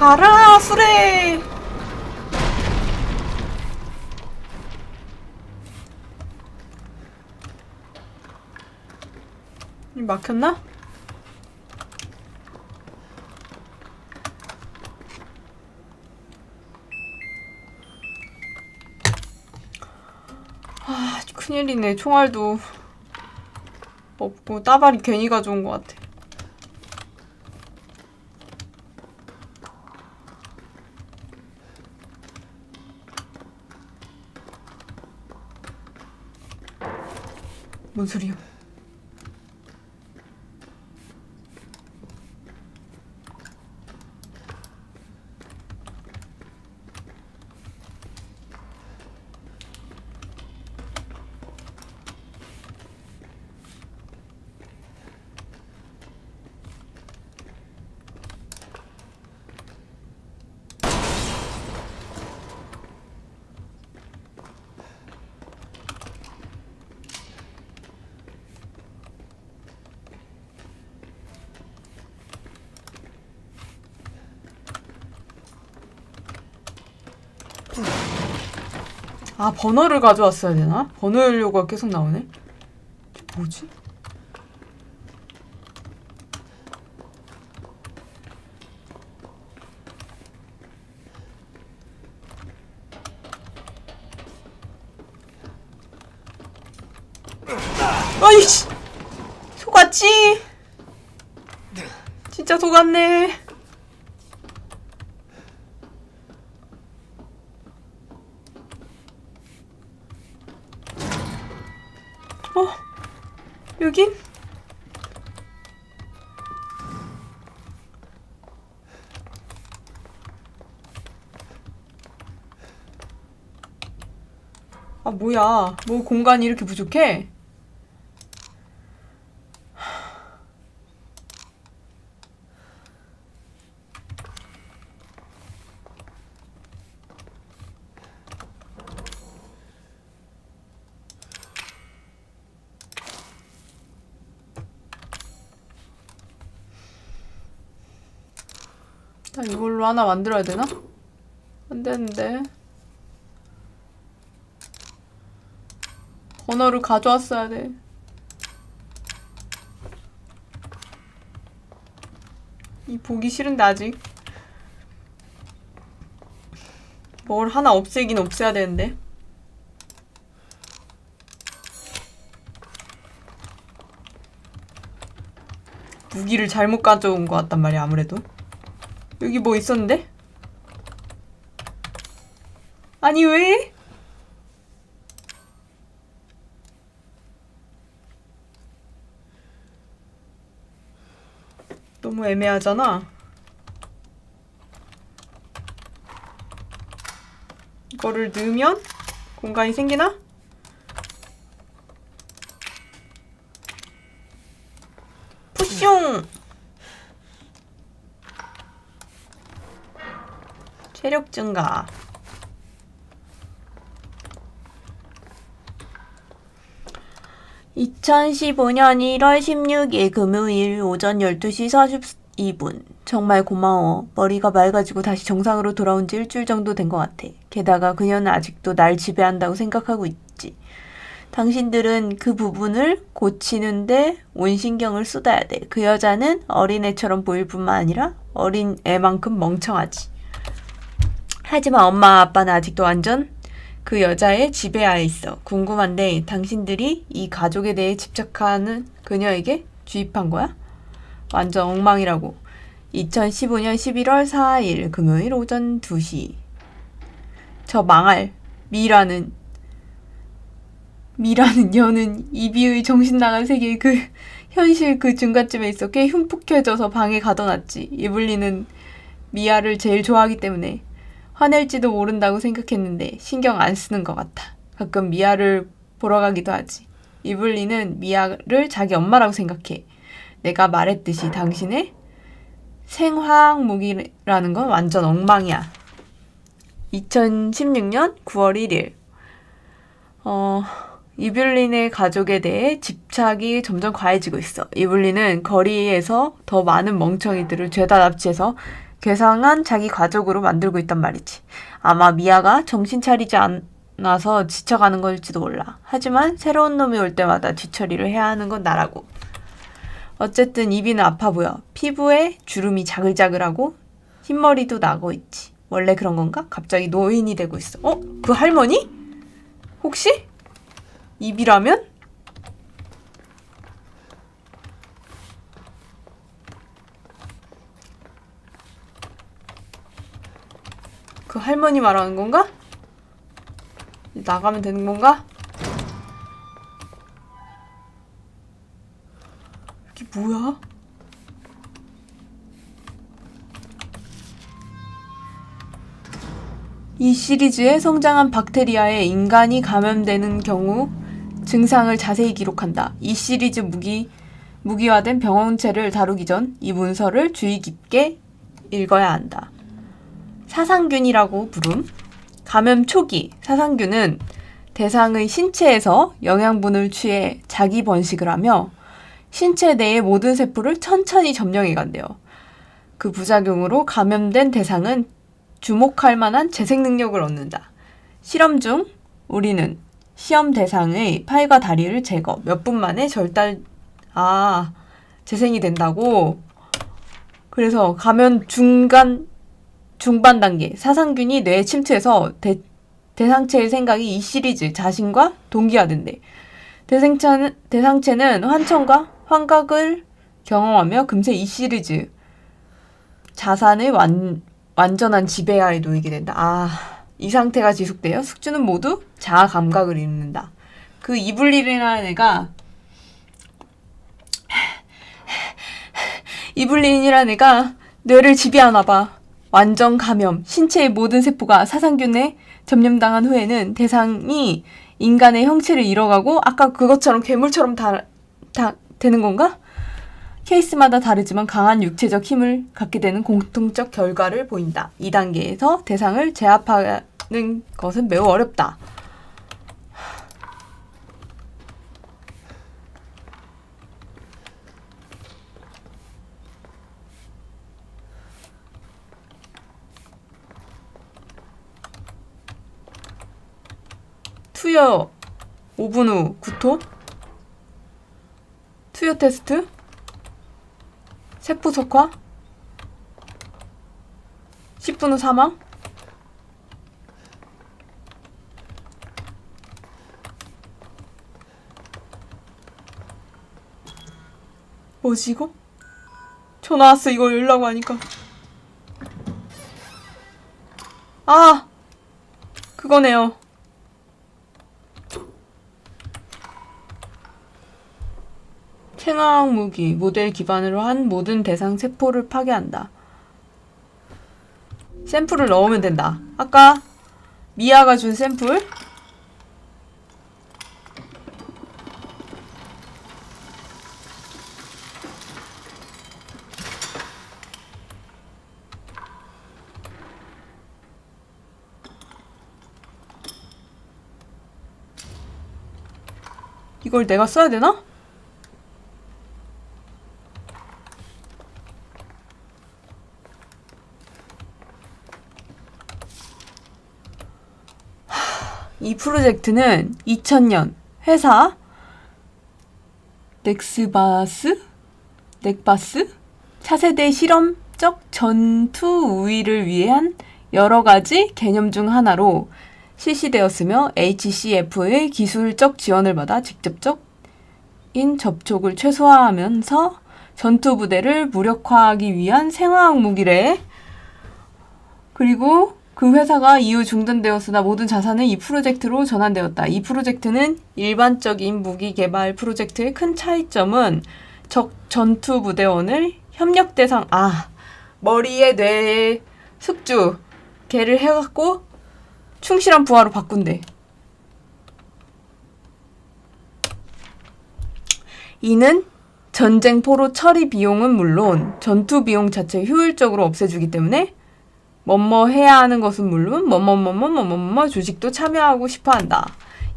가라 수레. 이 막혔나? 아 큰일이네. 총알도 없고 따발이 괜히 가져온 것 같아 뭔 소리야? 아 번호를 가져왔어야 되나? 번호요가 계속 나오네. 뭐지? 아이씨 속았지? 진짜 속았네. 어? 여긴? 아, 뭐야. 뭐 공간이 이렇게 부족해? 나 이걸로 하나 만들어야 되나? 안 되는데. 번호를 가져왔어야 돼. 이 보기 싫은데 아직. 뭘 하나 없애긴 없애야 되는데. 무기를 잘못 가져온 것 같단 말이야 아무래도. 여기 뭐 있었는데? 아니 왜? 너무 애매하잖아. 이거를 넣으면 공간이 생기나? 체력 증가. (2015년 1월 16일) 금요일 오전 (12시 42분) 정말 고마워. 머리가 맑아지고 다시 정상으로 돌아온 지 일주일 정도 된 것 같아. 게다가 그녀는 아직도 날 지배한다고 생각하고 있지. 당신들은 그 부분을 고치는데 온 신경을 쏟아야 돼. 그 여자는 어린애처럼 보일 뿐만 아니라 어린 애만큼 멍청하지. 하지만 엄마 아빠는 아직도 완전 그 여자의 지배하에 있어. 궁금한데 당신들이 이 가족에 대해 집착하는 그녀에게 주입한 거야? 완전 엉망이라고. 2015년 11월 4일 금요일 오전 2시. 저 망할 미라는 미라는 여는 이비의 정신 나간 세계의 그 현실 그 중간쯤에 있어 꽤 흉폭해져서 방에 가둬놨지. 이블리는 미아를 제일 좋아하기 때문에 화낼지도 모른다고 생각했는데 신경 안 쓰는 것 같아. 가끔 미아를 보러 가기도 하지. 이블리는 미아를 자기 엄마라고 생각해. 내가 말했듯이 당신의 생화학 무기라는 건 완전 엉망이야. 2016년 9월 1일. 어, 이블린의 가족에 대해 집착이 점점 과해지고 있어. 이블린은 거리에서 더 많은 멍청이들을 죄다 납치해서 괴상한 자기 가족으로 만들고 있단 말이지. 아마 미아가 정신 차리지 않아서 지쳐가는 걸지도 몰라. 하지만 새로운 놈이 올 때마다 뒤처리를 해야 하는 건 나라고. 어쨌든 이비는 아파 보여. 피부에 주름이 자글자글하고 흰머리도 나고 있지. 원래 그런 건가? 갑자기 노인이 되고 있어. 어? 그 할머니? 혹시? 입이라면? 그 할머니 말하는 건가? 나가면 되는 건가? 이게 뭐야? 이 시리즈에 성장한 박테리아에 인간이 감염되는 경우 증상을 자세히 기록한다. 이 시리즈 무기, 무기화된 병원체를 다루기 전 이 문서를 주의 깊게 읽어야 한다. 사상균이라고 부름. 감염 초기 사상균은 대상의 신체에서 영양분을 취해 자기 번식을 하며 신체 내의 모든 세포를 천천히 점령해 간대요. 그 부작용으로 감염된 대상은 주목할 만한 재생 능력을 얻는다. 실험 중 우리는 시험 대상의 팔과 다리를 제거 몇 분 만에 절달 아 재생이 된다고 그래서 감염 중간 중반 단계 사상균이 뇌에 침투해서 대, 대상체의 생각이 이 시리즈 자신과 동기화된대. 대상체는, 대상체는 환청과 환각을 경험하며 금세 이 시리즈 자산의 완, 완전한 지배하에 놓이게 된다. 아, 이 상태가 지속되어 숙주는 모두 자아 감각을 잃는다. 그 이블린이라는 애가 이블린이라는 애가 뇌를 지배하나 봐. 완전 감염, 신체의 모든 세포가 사상균에 점령당한 후에는 대상이 인간의 형체를 잃어가고 아까 그것처럼 괴물처럼 다, 다 되는 건가? 케이스마다 다르지만 강한 육체적 힘을 갖게 되는 공통적 결과를 보인다. 2단계에서 대상을 제압하는 것은 매우 어렵다. 투여 5분 후 구토? 투여 테스트? 세포 석화? 10분 후 사망? 뭐지 이거? 전화 왔어. 이거 열라고 하니까. 아! 그거네요 생화학 무기 모델 기반으로 한 모든 대상 세포를 파괴한다. 샘플을 넣으면 된다. 아까 미아가 준 샘플 이걸 내가 써야 되나? 이 프로젝트는 2000년 회사 넥스바스 넥바스 차세대 실험적 전투 우위를 위한 여러 가지 개념 중 하나로 실시되었으며 HCF의 기술적 지원을 받아 직접적인 접촉을 최소화하면서 전투 부대를 무력화하기 위한 생화학 무기래. 그리고 그 회사가 이후 중단되었으나 모든 자산은 이 프로젝트로 전환되었다. 이 프로젝트는 일반적인 무기 개발 프로젝트의 큰 차이점은 적 전투 부대원을 협력 대상 아 머리에 뇌에 숙주 개를 해갖고 충실한 부하로 바꾼대. 이는 전쟁 포로 처리 비용은 물론 전투 비용 자체 효율적으로 없애주기 때문에 뭐뭐 해야 하는 것은 물론 뭐뭐뭐뭐뭐뭐 주식도 참여하고 싶어 한다.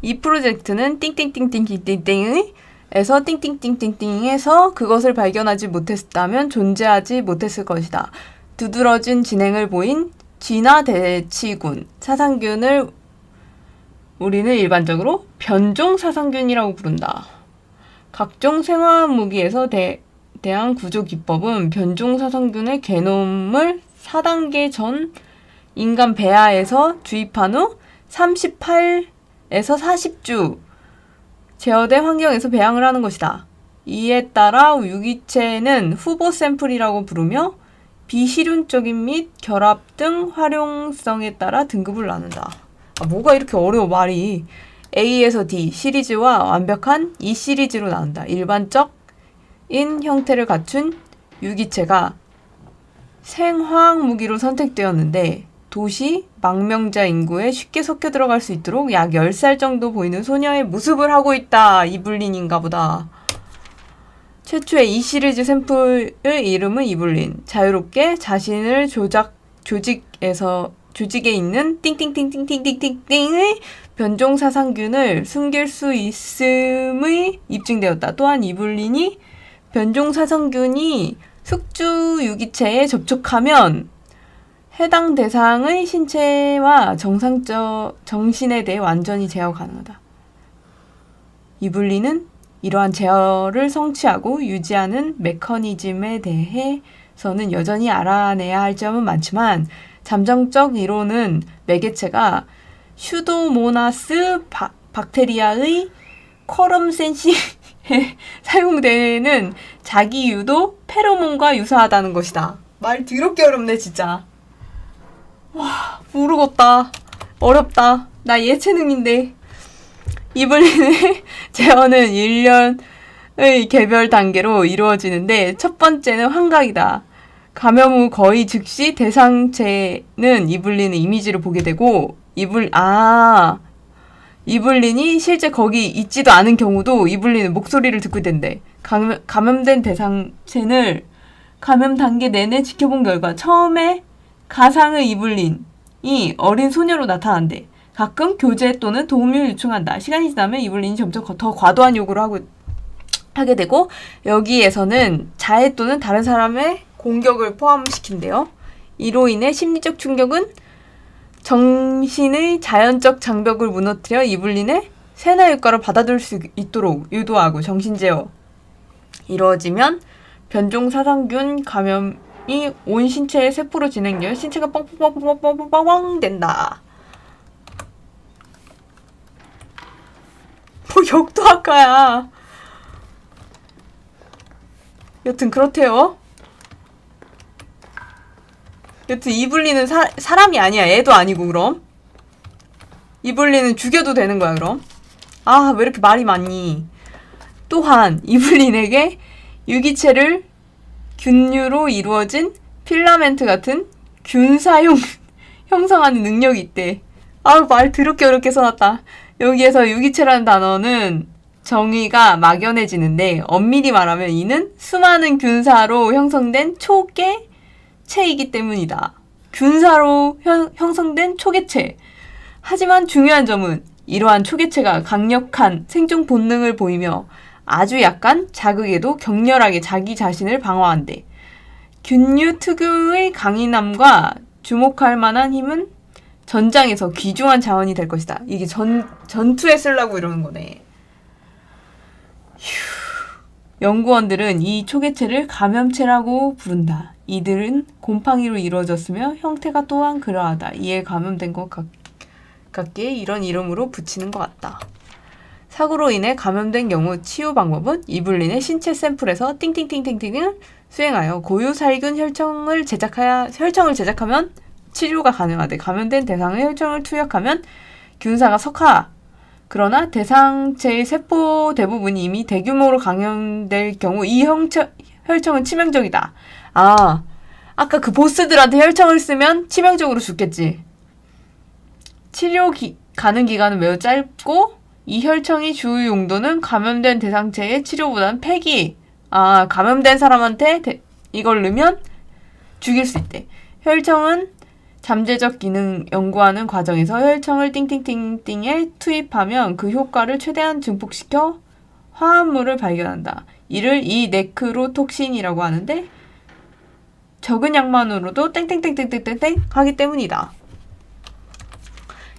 이 프로젝트는 띵띵띵띵띵띵띵의 에서 띵띵띵띵띵에서 그것을 발견하지 못했다면 존재하지 못했을 것이다. 두드러진 진행을 보인 진화 대치군 사상균을 우리는 일반적으로 변종 사상균이라고 부른다. 각종 생화학 무기에서 대, 대한 구조 기법은 변종 사상균의 게놈을 4단계 전 인간 배아에서 주입한 후 38에서 40주 제어된 환경에서 배양을 하는 것이다. 이에 따라 유기체는 후보 샘플이라고 부르며 비실윤적인 및 결합 등 활용성에 따라 등급을 나눈다. 아, 뭐가 이렇게 어려워 말이. A에서 D 시리즈와 완벽한 E 시리즈로 나눈다. 일반적인 형태를 갖춘 유기체가 생화학 무기로 선택되었는데 도시 망명자 인구에 쉽게 섞여 들어갈 수 있도록 약 10살 정도 보이는 소녀의 모습을 하고 있다. 이블린인가 보다. 최초의 이 시리즈 샘플의 이름은 이블린. 자유롭게 자신을 조작 조직에서 조직에 있는 띵띵띵띵띵띵띵띵의 변종 사상균을 숨길 수 있음의 입증되었다. 또한 이블린이 변종 사상균이 숙주 유기체에 접촉하면 해당 대상의 신체와 정상적 정신에 대해 완전히 제어 가능하다. 이블리는 이러한 제어를 성취하고 유지하는 메커니즘에 대해서는 여전히 알아내야 할 점은 많지만 잠정적 이론은 매개체가 슈도모나스 바, 박테리아의 쿼럼 센시에 사용되는 자기 유도 페로몬과 유사하다는 것이다. 말 더럽게 어렵네 진짜. 와 모르겠다. 어렵다. 나 예체능인데. 이블린의 제어는 1년의 개별 단계로 이루어지는데 첫 번째는 환각이다. 감염 후 거의 즉시 대상체는 이블린의 이미지를 보게 되고 이블 아 이블린이 실제 거기 있지도 않은 경우도 이블린은 목소리를 듣게 된대. 감염, 감염된 대상체를 감염 단계 내내 지켜본 결과 처음에 가상의 이블린이 어린 소녀로 나타난대. 가끔 교제 또는 도움을 요청한다. 시간이 지나면 이블린이 점점 더 과도한 요구를 하고 하게 되고 여기에서는 자해 또는 다른 사람의 공격을 포함시킨대요. 이로 인해 심리적 충격은 정신의 자연적 장벽을 무너뜨려 이블린의 세나 효과를 받아들일 수 있도록 유도하고 정신 제어 이루어지면 변종 사상균 감염이 온 신체의 세포로 진행되어 신체가 뻥뻥뻥뻥뻥뻥뻥 된다. 뭐 역도학과야. 여튼 그렇대요. 여튼 이블리는 사, 사람이 아니야. 애도 아니고 그럼. 이블리는 죽여도 되는 거야 그럼. 아 왜 이렇게 말이 많니. 또한 이블린에게 유기체를 균류로 이루어진 필라멘트 같은 균사용 형성하는 능력이 있대. 아우 말 더럽게 어렵게 써놨다. 여기에서 유기체라는 단어는 정의가 막연해지는데 엄밀히 말하면 이는 수많은 균사로 형성된 초계 체이기 때문이다. 균사로 형, 형성된 초계체. 하지만 중요한 점은 이러한 초계체가 강력한 생존 본능을 보이며 아주 약간 자극에도 격렬하게 자기 자신을 방어한대. 균류 특유의 강인함과 주목할 만한 힘은 전장에서 귀중한 자원이 될 것이다. 이게 전, 전투에 쓰려고 이러는 거네. 휴. 연구원들은 이 초계체를 감염체라고 부른다. 이들은 곰팡이로 이루어졌으며 형태가 또한 그러하다. 이에 감염된 것 같, 같기에 이런 이름으로 붙이는 것 같다. 사고로 인해 감염된 경우 치유 방법은 이블린의 신체 샘플에서 띵띵띵띵띵을 수행하여 고유 살균 혈청을 제작하여 혈청을 제작하면 치료가 가능하되 감염된 대상의 혈청을 투약하면 균사가 석화. 그러나 대상체의 세포 대부분이 이미 대규모로 감염될 경우 이 형체, 혈청은 치명적이다. 아, 아까 그 보스들한테 혈청을 쓰면 치명적으로 죽겠지. 치료 기, 가능 기간은 매우 짧고 이 혈청이 주요 용도는 감염된 대상체의 치료보다는 폐기. 아, 감염된 사람한테 대, 이걸 넣으면 죽일 수 있대. 혈청은 잠재적 기능 연구하는 과정에서 혈청을 띵띵띵띵에 투입하면 그 효과를 최대한 증폭시켜 화합물을 발견한다. 이를 이 네크로톡신이라고 하는데 적은 양만으로도 땡땡땡땡땡땡땡 하기 때문이다.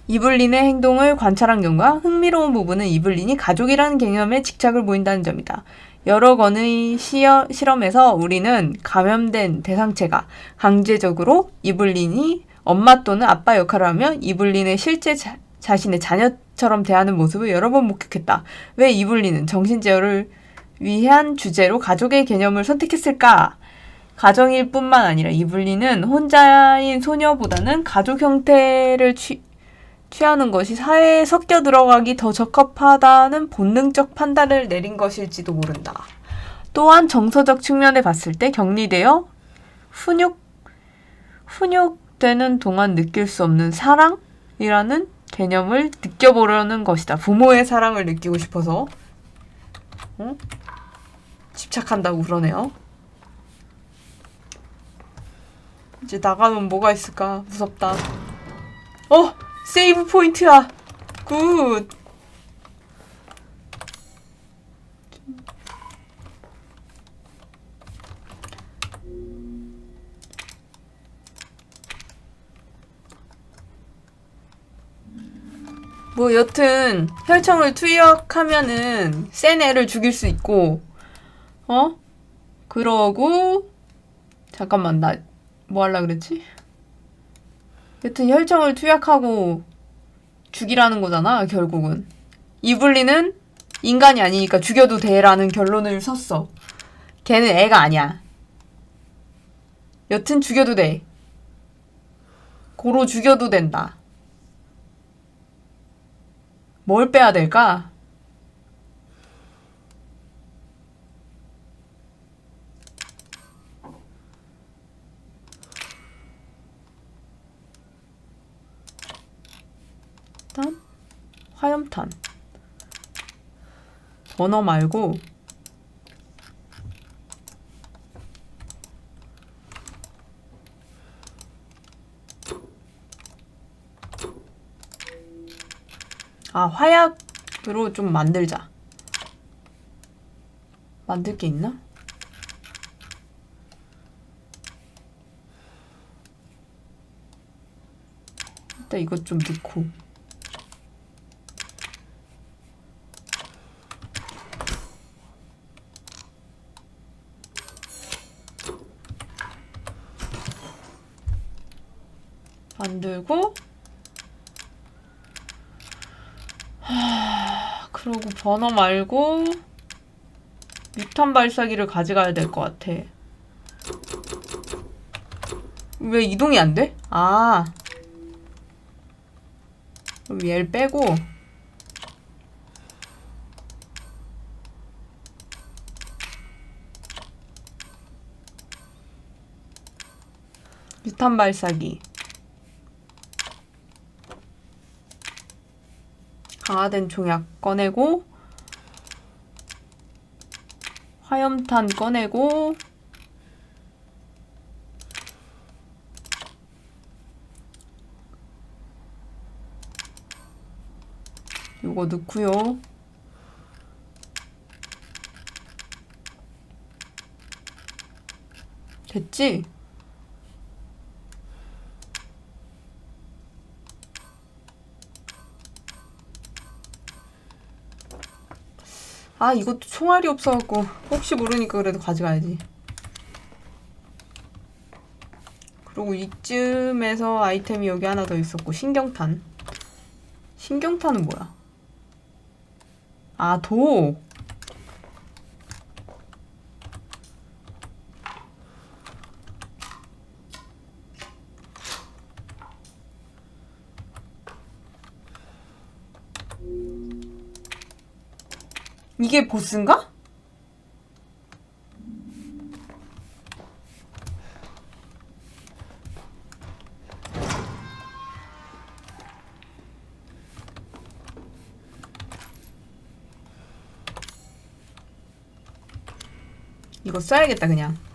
이블린의 행동을 관찰한 결과 흥미로운 부분은 이블린이 가족이라는 개념에 집착을 보인다는 점이다. 여러 건의 시어, 실험에서 우리는 감염된 대상체가 강제적으로 이블린이 엄마 또는 아빠 역할을 하며 이블린의 실제 자, 자신의 자녀처럼 대하는 모습을 여러 번 목격했다. 왜 이블린은 정신제어를 위한 주제로 가족의 개념을 선택했을까? 가정일 뿐만 아니라 이블린은 혼자인 소녀보다는 가족 형태를 취, 취하는 것이 사회에 섞여 들어가기 더 적합하다는 본능적 판단을 내린 것일지도 모른다. 또한 정서적 측면에 봤을 때 격리되어 훈육, 훈육되는 동안 느낄 수 없는 사랑이라는 개념을 느껴보려는 것이다. 부모의 사랑을 느끼고 싶어서 어? 집착한다고 그러네요. 이제 나가면 뭐가 있을까? 무섭다. 어! 세이브 포인트야! 굿! 뭐 여튼 혈청을 투약하면은 센 애를 죽일 수 있고 어? 그러고 잠깐만 나 뭐 할라 그랬지? 여튼 혈청을 투약하고 죽이라는 거잖아 결국은. 이블리는 인간이 아니니까 죽여도 돼라는 결론을 썼어. 걔는 애가 아니야. 여튼 죽여도 돼. 고로 죽여도 된다. 뭘 빼야 될까? 일단 화염탄. 번호 말고 아 화약으로 좀 만들자. 만들 게 있나? 일단 이것 좀 넣고 하, 번호 말고 유탄 발사기를 가져가야 될 것 같아. 왜 이동이 안 돼? 아. 그럼 얘를 빼고 유탄 발사기 강화된 종약 꺼내고 화염탄 꺼내고 요거 넣고요. 됐지? 아 이것도 총알이 없어갖고 혹시 모르니까 그래도 가져가야지 그리고 이쯤에서 아이템이 여기 하나 더 있었고 신경탄 신경탄은 뭐야? 아 독! 이게 보스인가? 이거 써야겠다 그냥